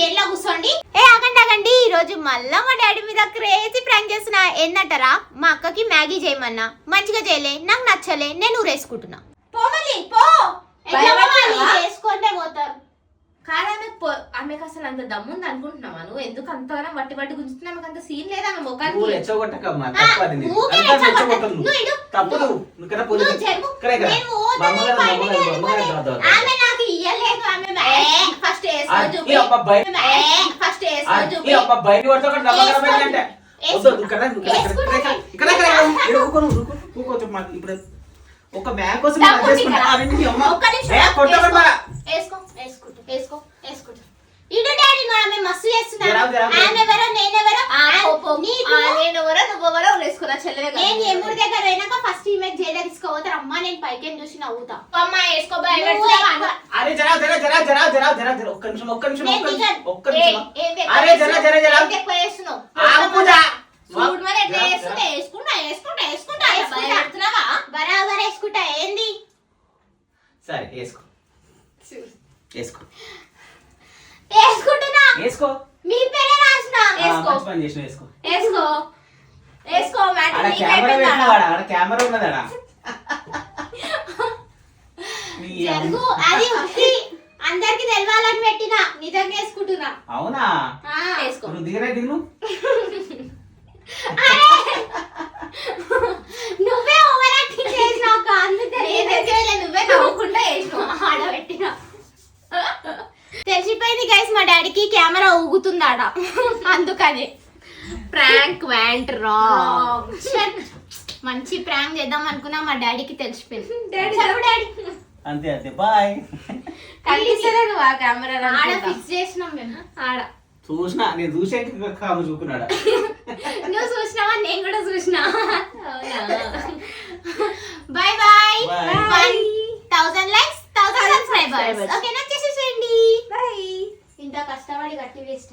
జైల్లో కూర్చోండి ఏ ఆగండి ఆగండి ఈ రోజు మళ్ళా మా డాడీ మీద క్రేజీ ప్రాంక్ చేస్తున్నా ఏందంటారా మా అక్కకి మ్యాగీ చేయమన్నా మంచిగా చేయలే నాకు నచ్చలే నేను ఊరేసుకుంటున్నా పోవాలి పో ఎట్లా పోవాలి? చేసుకుంటే పోతారు కానీ ఆమెకు పో- ఆమెకు అసలు అంత దమ్ముంది అనుకుంటున్నావా నువ్వు ఎందుకు అంతగానో వట్టి వట్టి గుంజుతున్నా ఆమెకు అంత సీన్ లేదా ఆమె నువ్వు ముఖానికి రెచ్చగొట్టకమ్మా ఆ, తప్పు అది నీది. ఊరికే అంతా రెచ్చగొట్ట. రెచ్చగొట్టదు నువ్వు. నువ్వు ఇడు. తప్పు నువ్వు నువ్వు కదా పోనీ. నువ్వు జరుగు. ఇక్కడే కదా. నేను మా పోతాను, అమ్మగారు, మా బయటికి అమ్మగారు, మా అమ్మగారు వెళ్ళిపోయి. కాదు, కాదు. ఆమె నాకు ఇయ్యలేదు ఆమె ఫస్ట్ ఆ, వేసుకొని చూపి ఫస్ట్ ఆ, వేసుకొని చూపి బయట. ఏంటంటే వేసుకో. వద్దు, ఇక్కడ ఇక్కడ ఇక్కడ ఇప్పుడు ఒక మ్యాగ్ కోసం డబ్బు. ఉంది కదా? ఆ. ఒక్క నిమిషం. ఏ, కొట్టకండి. వేసుకో వేసుకుంటా వేసుకో వేసుకుంటా ఇడు డాడీ నువ్వు ఆమె మస్తు చేస్తున్నాను జరా, జరా, జరా. ఆమె ఎవరో నేనెవరో ఆ, పో, పో. నీకు ఆ, నేను ఎవరో చెల్లెవే కదా. నేను ఎముడి దగ్గర పోయినాక ఫస్ట్ ఈమె జైలు తీసుకోపోతారు అమ్మా నేను పైకి చూసి నవ్వుతా అమ్మ వేసుకో అరే జరా జరా జరా జరా జరా జరా జరా ఒక్క నిమిషం ఒక్క నిమిషం ఒక్క నిమిషం. ఒక్క నిమిషం. అరే జరా జరా జరా. ఎక్కువ చేస్తున్నావు? ఆగు పూజ. చూడు మరి ఎట్లా జరా. వేసుకుంటా వేసుకుంటా వేసుకుంటా అలా వేసుకుంటా. భయం పెడుతున్నావా? బరాబర్ వేసుకుంటా. ఏంది? సరే వేసుకో. వేసుకో. వేసుకుంటున్నా. వేసుకో. మీ పేరే రాసిన. వేసుకో. పని చేసిన వేసుకో. వేసుకో. ఆడ నీకు కెమెరా అయిపోయిందా? పెట్టినవాడా ఆడ కెమెరా ఉన్నదాడ నీ జరుగు. అది అందరికి తెలవాలని పెట్టిన నిజంగా వేసుకుంటున్నా. అవునా? ఆ. వేసుకో. నువ్వు దిగరే దిగు నువ్వే ఓవర్ యాక్టింగ్ చేసినావు అక్క, అందుకే నేనే చేయలే, నువ్వే నవ్వుకుంటా వేసినావు. ఆడబెట్టిన. తెలిసిపోయింది గైస్ మా డాడీకి కెమెరా ఊగుతుంది ఆడ అందుకని. ప్రాంక్ వ్యాంట్ రాంగ్ మంచి ప్రాంక్ చేద్దాం అనుకున్నా మా డాడీకి తెలిసిపోయింది. డాడీ అంతే అంతే. బాయ్ ఆ కెమెరా ఆడ ఫిక్స్ చేసినాం మేము. ఆడ. చూసినా నేను చూసే కాము చూకున్నాడా నువ్వు చూసినావా? నేను కూడా చూసినా. Bye bye Bye. One thousand likes thousand subscribers subscribers. ఓకేనా చేసేసేయండి. బాయ్ ఇంత కష్టపడి కట్టి వేస్ట్